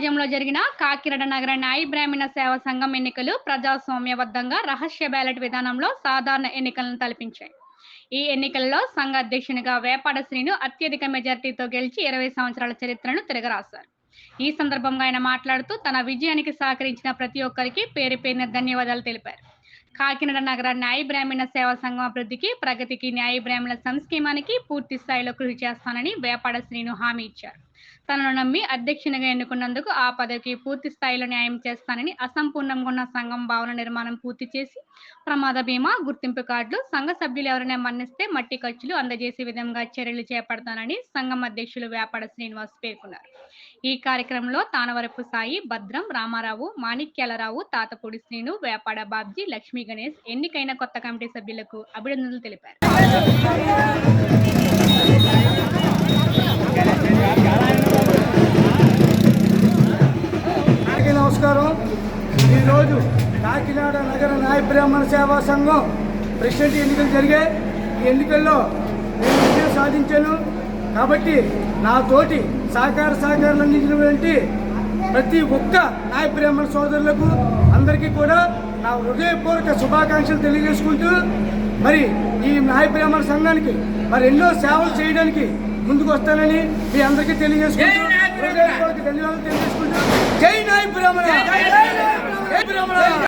రాజ్యంలో జరిగిన కాకినాడ నగర న్యాయ బ్రాహ్మణ సేవ సంఘం ఎన్నికలు ప్రజాస్వామ్యబద్ధంగా రహస్య బ్యాలెట్ విధానంలో సాధారణ ఎన్నికలను తలపించాయి. ఈ ఎన్నికల్లో సంఘ అధ్యక్షునిగా వేపాడ శ్రీను అత్యధిక మెజార్టీతో గెలిచి ఇరవై సంవత్సరాల చరిత్రను తిరగరాశారు. ఈ సందర్భంగా ఆయన మాట్లాడుతూ తన విజయానికి సహకరించిన ప్రతి ఒక్కరికి పేరు పేరిన ధన్యవాదాలు తెలిపారు. కాకినాడ నగర న్యాయ బ్రాహ్మణ సేవా సంఘం అభివృద్ధికి ప్రగతికి న్యాయ బ్రాహ్మణ సంక్షేమానికి పూర్తి స్థాయిలో కృషి చేస్తానని వేపాడ శ్రీను హామీ ఇచ్చారు. తనను నమ్మి అధ్యక్షునిగా ఎన్నుకున్నందుకు ఆ పదవికి పూర్తి స్థాయిలో న్యాయం చేస్తానని అసంపూర్ణంగా ఉన్న సంఘం భవన నిర్మాణం పూర్తి చేసి ప్రమాద బీమా గుర్తింపు కార్డులు సంఘ సభ్యులు ఎవరైనా మన్నిస్తే మట్టి ఖర్చులు అందజేసే విధంగా చర్యలు చేపడతానని సంఘం అధ్యక్షులు వేపాడ శ్రీనివాస్ పేర్కొన్నారు. ఈ కార్యక్రమంలో తానవరపు సాయి భద్రం రామారావు మాణిక్యాలరావు తాతపూడి శ్రీను వేపాడ బాబ్జీ లక్ష్మీ గణేష్ ఎన్నికైన కొత్త కమిటీ సభ్యులకు అభినందనలు తెలిపారు. నమస్కారం. ఈరోజు కాకినాడ నగర న్యాయ బ్రాహ్మణ సేవా సంఘం ప్రెసిడెంట్ ఎన్నికలు జరిగాయి. ఈ ఎన్నికల్లో నేను విజయం సాధించాను. కాబట్టి నా తోటి సహకార సహకారాలు అందించినటువంటి ప్రతి ఒక్క న్యాయ బ్రాహ్మణ సోదరులకు అందరికీ కూడా నా హృదయపూర్వక శుభాకాంక్షలు తెలియజేసుకుంటూ మరి ఈ న్యాయ బ్రాహ్మణ సంఘానికి మరి ఎన్నో సేవలు చేయడానికి ముందుకు వస్తానని మీ అందరికీ తెలియజేసుకుంటూ ధన్యవాదాలు తెలియజేసుకుంటూ జై